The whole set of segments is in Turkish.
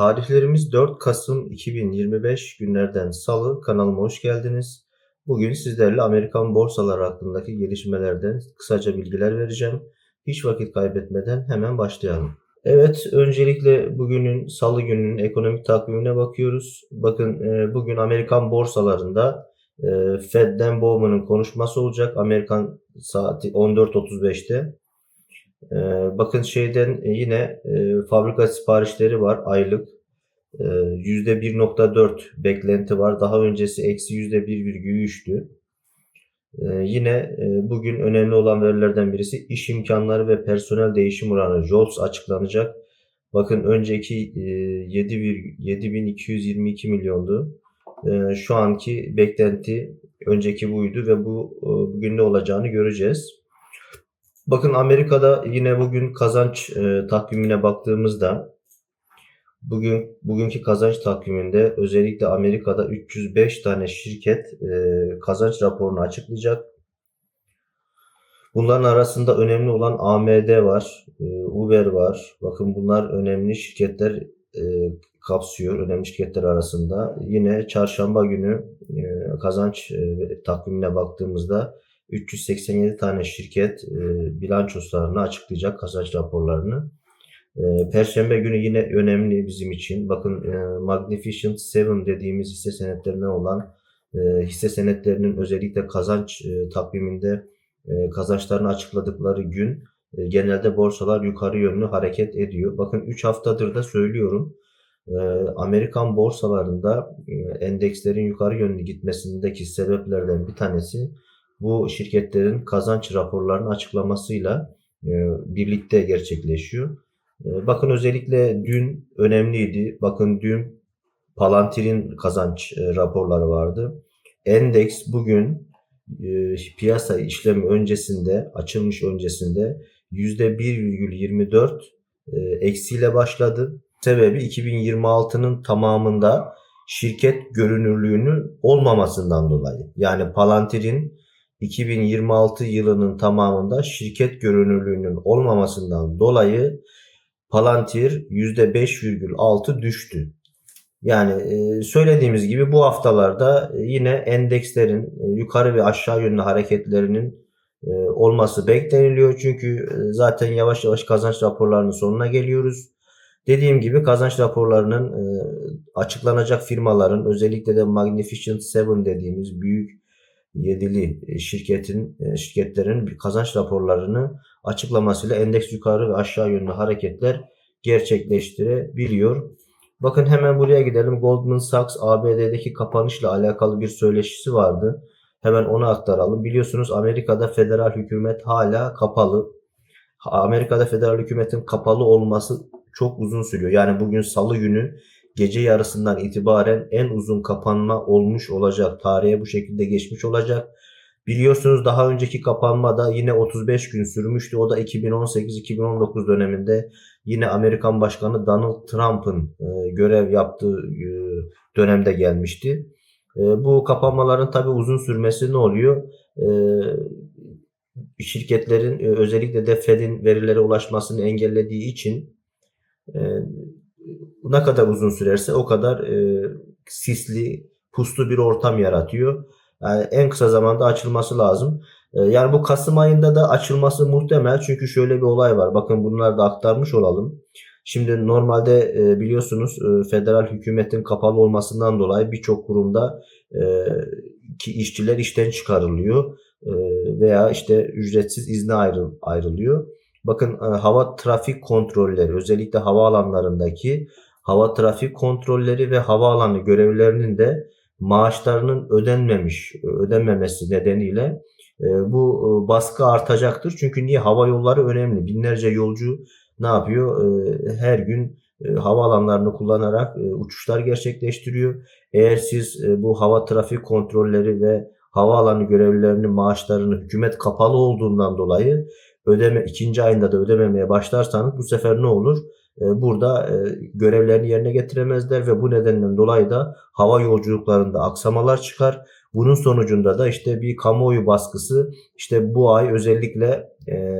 Tarihlerimiz 4 Kasım 2025 günlerden Salı. Kanalıma hoş geldiniz. Bugün sizlerle Amerikan borsaları hakkındaki gelişmelerden kısaca bilgiler vereceğim. Hiç vakit kaybetmeden hemen başlayalım. Evet, öncelikle bugünün Salı gününün ekonomik takvimine bakıyoruz. Bakın e, bugün Amerikan borsalarında e, Fed'den Bowman'ın konuşması olacak. Amerikan saati 14.35'te. Ee, bakın şeyden e, yine e, fabrika siparişleri var aylık. Ee, %1.4 beklenti var. Daha öncesi eksi %1,3'tü. Ee, yine e, bugün önemli olan verilerden birisi iş imkanları ve personel değişim oranı JOLTS açıklanacak. Bakın önceki e, 7, 7222 milyondu. E, şu anki beklenti önceki buydu ve bu e, bugün ne olacağını göreceğiz. Bakın Amerika'da yine bugün kazanç e, takvimine baktığımızda bugün bugünkü kazanç takviminde özellikle Amerika'da 305 tane şirket e, kazanç raporunu açıklayacak. Bunların arasında önemli olan AMD var, e, Uber var. Bakın bunlar önemli şirketler e, kapsıyor, önemli şirketler arasında. Yine çarşamba günü e, kazanç e, takvimine baktığımızda 387 tane şirket e, bilançolarını açıklayacak kazanç raporlarını. E, Perşembe günü yine önemli bizim için. Bakın e, Magnificent Seven dediğimiz hisse senetlerinden olan e, hisse senetlerinin özellikle kazanç e, takviminde e, kazançlarını açıkladıkları gün e, genelde borsalar yukarı yönlü hareket ediyor. Bakın 3 haftadır da söylüyorum. E, Amerikan borsalarında e, endekslerin yukarı yönlü gitmesindeki sebeplerden bir tanesi bu şirketlerin kazanç raporlarının açıklamasıyla e, birlikte gerçekleşiyor. E, bakın özellikle dün önemliydi. Bakın dün Palantir'in kazanç e, raporları vardı. Endeks bugün piyasa işlemi öncesinde, açılmış öncesinde %1,24 e, eksiyle başladı. Sebebi 2026'nın tamamında şirket görünürlüğünün olmamasından dolayı. Yani Palantir'in 2026 yılının tamamında şirket görünürlüğünün olmamasından dolayı Palantir %5,6 düştü. Yani e, söylediğimiz gibi bu haftalarda yine endekslerin e, yukarı ve aşağı yönlü hareketlerinin e, olması bekleniliyor. Çünkü zaten yavaş yavaş kazanç raporlarının sonuna geliyoruz. Dediğim gibi kazanç raporlarının açıklanacak firmaların özellikle de Magnificent Seven dediğimiz büyük yedili e, şirketin e, şirketlerin kazanç raporlarını açıklamasıyla endeks yukarı ve aşağı yönlü hareketler gerçekleştirebiliyor. Bakın hemen buraya gidelim. Goldman Sachs ABD'deki kapanışla alakalı bir söyleşisi vardı. Hemen onu aktaralım. Biliyorsunuz Amerika'da federal hükümet hala kapalı. Amerika'da federal hükümetin kapalı olması çok uzun sürüyor. Yani bugün salı günü gece yarısından itibaren en uzun kapanma olmuş olacak. Tarihe bu şekilde geçmiş olacak. Biliyorsunuz daha önceki kapanma da yine 35 gün sürmüştü. O da 2018-2019 döneminde yine Amerikan Başkanı Donald Trump'ın e, görev yaptığı e, dönemde gelmişti. E, bu kapanmaların tabi uzun sürmesi ne oluyor? Şirketlerin özellikle de Fed'in verilere ulaşmasını engellediği için ne kadar uzun sürerse o kadar e, sisli, puslu bir ortam yaratıyor. Yani en kısa zamanda açılması lazım. E, yani bu Kasım ayında da açılması muhtemel çünkü şöyle bir olay var. Bakın bunları da aktarmış olalım. Şimdi normalde e, biliyorsunuz e, federal hükümetin kapalı olmasından dolayı birçok kurumda e, ki işçiler işten çıkarılıyor e, veya işte ücretsiz izne ayrı, ayrılıyor. Bakın e, hava trafik kontrolleri özellikle havaalanlarındaki hava trafik kontrolleri ve havaalanı görevlerinin de maaşlarının ödenmemiş, ödenmemesi nedeniyle e, bu e, baskı artacaktır. Çünkü niye? Hava yolları önemli. Binlerce yolcu ne yapıyor? E, her gün havaalanlarını kullanarak uçuşlar gerçekleştiriyor. Eğer siz bu hava trafik kontrolleri ve havaalanı görevlilerinin maaşlarını hükümet kapalı olduğundan dolayı ödeme ikinci ayında da ödememeye başlarsanız bu sefer ne olur? E, burada e, görevlerini yerine getiremezler ve bu nedenden dolayı da hava yolculuklarında aksamalar çıkar. Bunun sonucunda da işte bir kamuoyu baskısı işte bu ay özellikle e,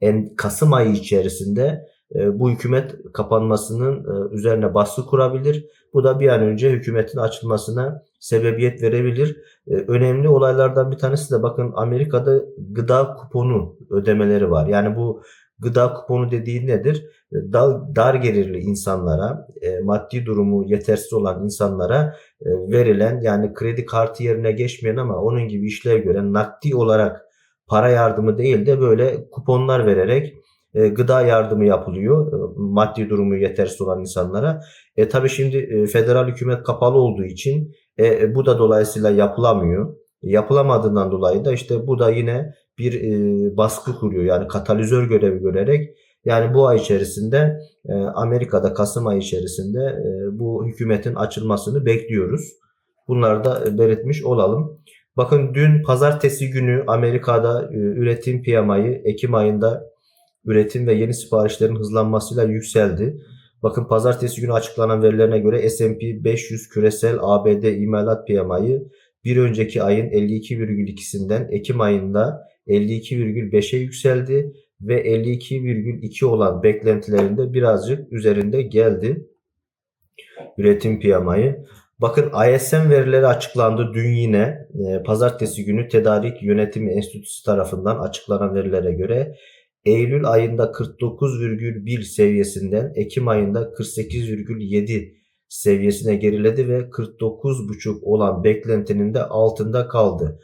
en Kasım ayı içerisinde e, bu hükümet kapanmasının üzerine baskı kurabilir. Bu da bir an önce hükümetin açılmasına sebebiyet verebilir. Önemli olaylardan bir tanesi de bakın Amerika'da gıda kuponu ödemeleri var. Yani bu gıda kuponu dediği nedir? Dar, dar gelirli insanlara, maddi durumu yetersiz olan insanlara verilen yani kredi kartı yerine geçmeyen ama onun gibi işlev gören nakdi olarak para yardımı değil de böyle kuponlar vererek e, gıda yardımı yapılıyor e, maddi durumu yetersiz olan insanlara. E tabi şimdi e, federal hükümet kapalı olduğu için e, e, bu da dolayısıyla yapılamıyor. Yapılamadığından dolayı da işte bu da yine bir e, baskı kuruyor. Yani katalizör görevi görerek yani bu ay içerisinde e, Amerika'da Kasım ayı içerisinde e, bu hükümetin açılmasını bekliyoruz. Bunları da belirtmiş olalım. Bakın dün pazartesi günü Amerika'da e, üretim piyamayı Ekim ayında üretim ve yeni siparişlerin hızlanmasıyla yükseldi. Bakın pazartesi günü açıklanan verilerine göre S&P 500 küresel ABD imalat piyamayı bir önceki ayın 52,2'sinden Ekim ayında 52,5'e yükseldi ve 52,2 olan beklentilerinde birazcık üzerinde geldi üretim piyamayı. Bakın ISM verileri açıklandı dün yine e, pazartesi günü Tedarik Yönetimi Enstitüsü tarafından açıklanan verilere göre Eylül ayında 49,1 seviyesinden Ekim ayında 48,7 seviyesine geriledi ve 49,5 olan beklentinin de altında kaldı.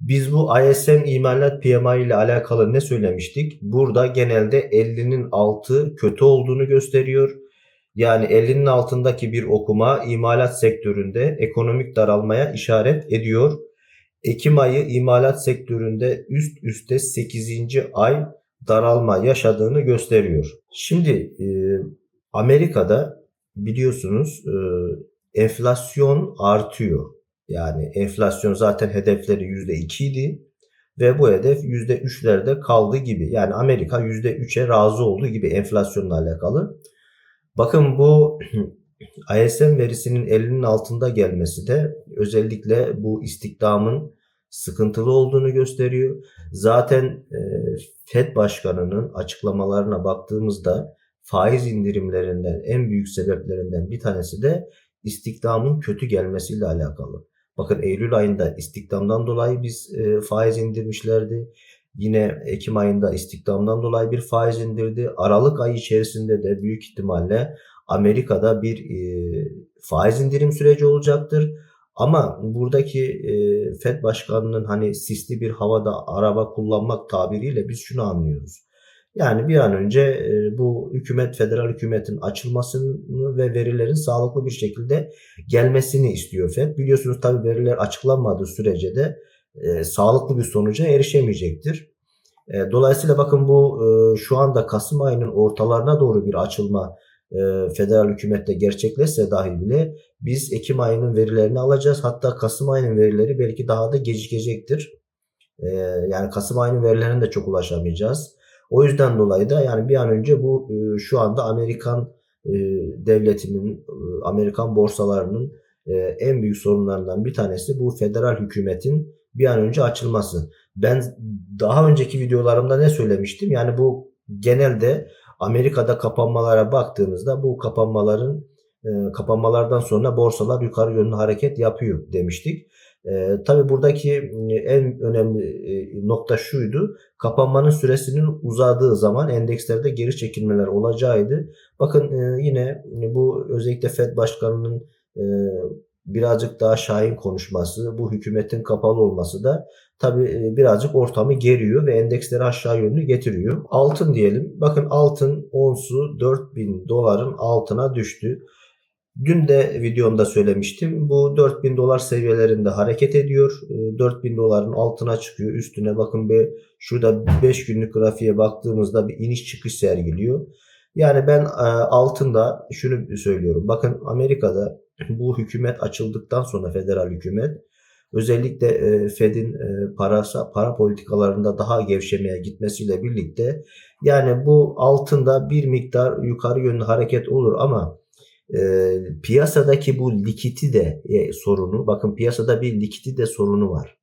Biz bu ISM imalat PMI ile alakalı ne söylemiştik? Burada genelde 50'nin altı kötü olduğunu gösteriyor. Yani 50'nin altındaki bir okuma imalat sektöründe ekonomik daralmaya işaret ediyor. Ekim ayı imalat sektöründe üst üste 8. ay daralma yaşadığını gösteriyor. Şimdi e, Amerika'da biliyorsunuz e, enflasyon artıyor. Yani enflasyon zaten hedefleri %2 idi ve bu hedef %3'lerde kaldı gibi. Yani Amerika %3'e razı olduğu gibi enflasyonla alakalı. Bakın bu ISM verisinin 50'nin altında gelmesi de özellikle bu istihdamın sıkıntılı olduğunu gösteriyor. Zaten e, FED Başkanı'nın açıklamalarına baktığımızda faiz indirimlerinden en büyük sebeplerinden bir tanesi de istihdamın kötü gelmesiyle alakalı. Bakın Eylül ayında istihdamdan dolayı biz e, faiz indirmişlerdi. Yine Ekim ayında istihdamdan dolayı bir faiz indirdi. Aralık ayı içerisinde de büyük ihtimalle Amerika'da bir e, faiz indirim süreci olacaktır. Ama buradaki e, FED başkanının hani sisli bir havada araba kullanmak tabiriyle biz şunu anlıyoruz. Yani bir an önce e, bu hükümet, federal hükümetin açılmasını ve verilerin sağlıklı bir şekilde gelmesini istiyor FED. Biliyorsunuz tabi veriler açıklanmadığı sürece de e, sağlıklı bir sonuca erişemeyecektir. E, dolayısıyla bakın bu e, şu anda Kasım ayının ortalarına doğru bir açılma e, federal hükümette gerçekleşse dahi bile biz Ekim ayının verilerini alacağız. Hatta Kasım ayının verileri belki daha da gecikecektir. E, yani Kasım ayının verilerine de çok ulaşamayacağız. O yüzden dolayı da yani bir an önce bu e, şu anda Amerikan e, devletinin, e, Amerikan borsalarının e, en büyük sorunlarından bir tanesi bu federal hükümetin bir an önce açılması. Ben daha önceki videolarımda ne söylemiştim? Yani bu genelde Amerika'da kapanmalara baktığımızda bu kapanmaların kapanmalardan sonra borsalar yukarı yönlü hareket yapıyor demiştik. E, tabii buradaki e, en önemli e, nokta şuydu. Kapanmanın süresinin uzadığı zaman endekslerde geri çekilmeler olacağıydı. Bakın e, yine bu özellikle Fed Başkanı'nın e, birazcık daha şahin konuşması, bu hükümetin kapalı olması da tabi e, birazcık ortamı geriyor ve endeksleri aşağı yönlü getiriyor. Altın diyelim. Bakın altın onsu 4000 doların altına düştü. Dün de videomda söylemiştim. Bu 4000 dolar seviyelerinde hareket ediyor. 4000 e, doların altına çıkıyor. Üstüne bakın bir şurada 5 günlük grafiğe baktığımızda bir iniş çıkış sergiliyor. Yani ben e, altında şunu söylüyorum. Bakın Amerika'da bu hükümet açıldıktan sonra federal hükümet özellikle e, Fed'in e, parasa, para politikalarında daha gevşemeye gitmesiyle birlikte yani bu altında bir miktar yukarı yönlü hareket olur ama e, piyasadaki bu likiti de e, sorunu bakın piyasada bir likiti de sorunu var.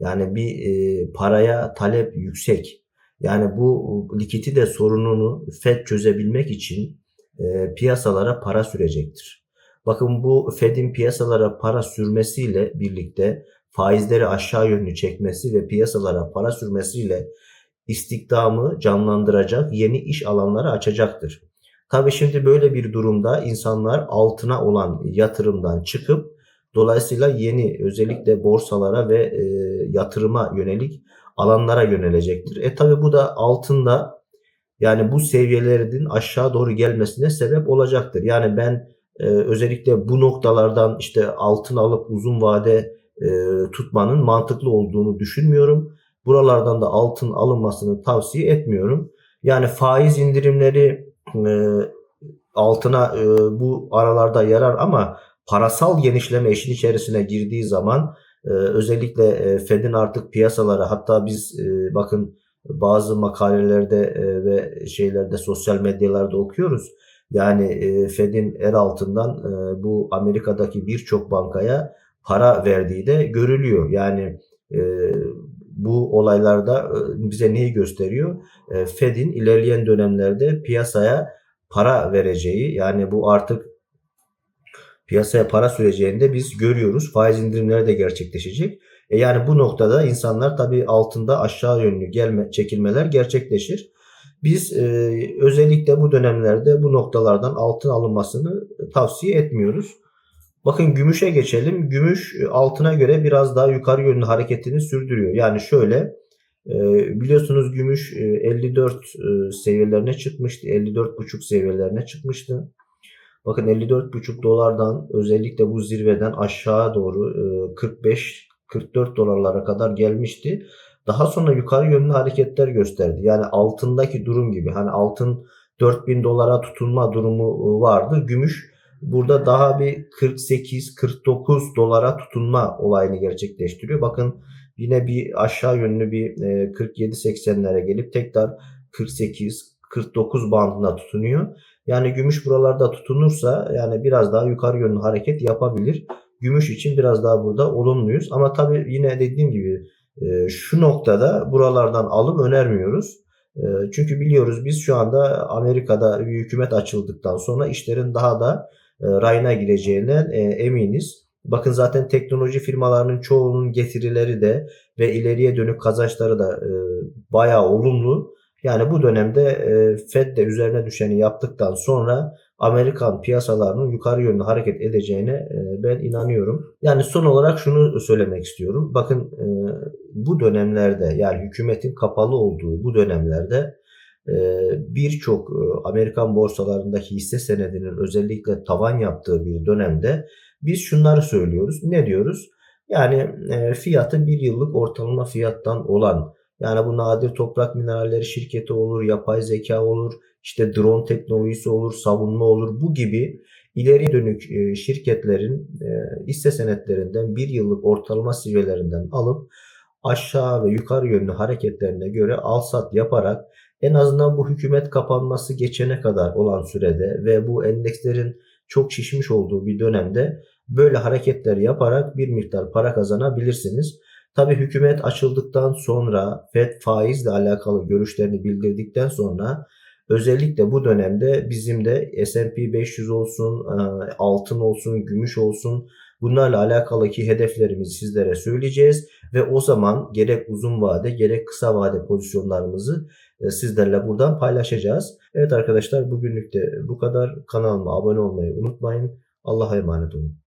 Yani bir e, paraya talep yüksek. Yani bu likidite sorununu Fed çözebilmek için e, piyasalara para sürecektir. Bakın bu Fed'in piyasalara para sürmesiyle birlikte faizleri aşağı yönlü çekmesi ve piyasalara para sürmesiyle istihdamı canlandıracak yeni iş alanları açacaktır. Tabii şimdi böyle bir durumda insanlar altına olan yatırımdan çıkıp dolayısıyla yeni özellikle borsalara ve e, yatırıma yönelik alanlara yönelecektir. E tabi bu da altında yani bu seviyelerin aşağı doğru gelmesine sebep olacaktır. Yani ben e, özellikle bu noktalardan işte altın alıp uzun vade e, tutmanın mantıklı olduğunu düşünmüyorum. Buralardan da altın alınmasını tavsiye etmiyorum. Yani faiz indirimleri e, altına e, bu aralarda yarar ama parasal genişleme işin içerisine girdiği zaman e, özellikle e, Fed'in artık piyasalara hatta biz e, bakın bazı makalelerde e, ve şeylerde sosyal medyalarda okuyoruz. Yani e, Fed'in er altından e, bu Amerika'daki birçok bankaya para verdiği de görülüyor. Yani e, bu olaylarda e, bize neyi gösteriyor? E, Fed'in ilerleyen dönemlerde piyasaya para vereceği yani bu artık piyasaya para süreceğinde biz görüyoruz. Faiz indirimleri de gerçekleşecek. E yani bu noktada insanlar tabii altında aşağı yönlü gelme, çekilmeler gerçekleşir. Biz e, özellikle bu dönemlerde bu noktalardan altın alınmasını tavsiye etmiyoruz. Bakın gümüşe geçelim. Gümüş e, altına göre biraz daha yukarı yönlü hareketini sürdürüyor. Yani şöyle e, biliyorsunuz gümüş e, 54 e, seviyelerine çıkmıştı. 54,5 seviyelerine çıkmıştı. Bakın 54,5 dolardan özellikle bu zirveden aşağı doğru e, 45 44 dolarlara kadar gelmişti. Daha sonra yukarı yönlü hareketler gösterdi. Yani altındaki durum gibi. Hani altın 4000 dolara tutunma durumu vardı. Gümüş burada daha bir 48-49 dolara tutunma olayını gerçekleştiriyor. Bakın yine bir aşağı yönlü bir 47-80'lere gelip tekrar 48-49 bandına tutunuyor. Yani gümüş buralarda tutunursa yani biraz daha yukarı yönlü hareket yapabilir. Gümüş için biraz daha burada olumluyuz. Ama tabii yine dediğim gibi e, şu noktada buralardan alım önermiyoruz. E, çünkü biliyoruz biz şu anda Amerika'da bir hükümet açıldıktan sonra işlerin daha da e, rayına gireceğinden eminiz. Bakın zaten teknoloji firmalarının çoğunun getirileri de ve ileriye dönük kazançları da bayağı olumlu. Yani bu dönemde Fed de üzerine düşeni yaptıktan sonra Amerikan piyasalarının yukarı yönlü hareket edeceğine e, ben inanıyorum. Yani son olarak şunu söylemek istiyorum. Bakın e, bu dönemlerde yani hükümetin kapalı olduğu bu dönemlerde e, birçok Amerikan borsalarındaki hisse senedinin özellikle tavan yaptığı bir dönemde biz şunları söylüyoruz. Ne diyoruz? Yani fiyatı bir yıllık ortalama fiyattan olan yani bu nadir toprak mineralleri şirketi olur, yapay zeka olur, işte drone teknolojisi olur, savunma olur. Bu gibi ileri dönük e, şirketlerin e, hisse senetlerinden bir yıllık ortalama seviyelerinden alıp aşağı ve yukarı yönlü hareketlerine göre al sat yaparak en azından bu hükümet kapanması geçene kadar olan sürede ve bu endekslerin çok şişmiş olduğu bir dönemde böyle hareketler yaparak bir miktar para kazanabilirsiniz. Tabi hükümet açıldıktan sonra FED faizle alakalı görüşlerini bildirdikten sonra özellikle bu dönemde bizim de S&P 500 olsun, e, altın olsun, gümüş olsun bunlarla alakalı ki hedeflerimizi sizlere söyleyeceğiz ve o zaman gerek uzun vade gerek kısa vade pozisyonlarımızı e, sizlerle buradan paylaşacağız. Evet arkadaşlar bugünlük de bu kadar. Kanalıma abone olmayı unutmayın. Allah'a emanet olun.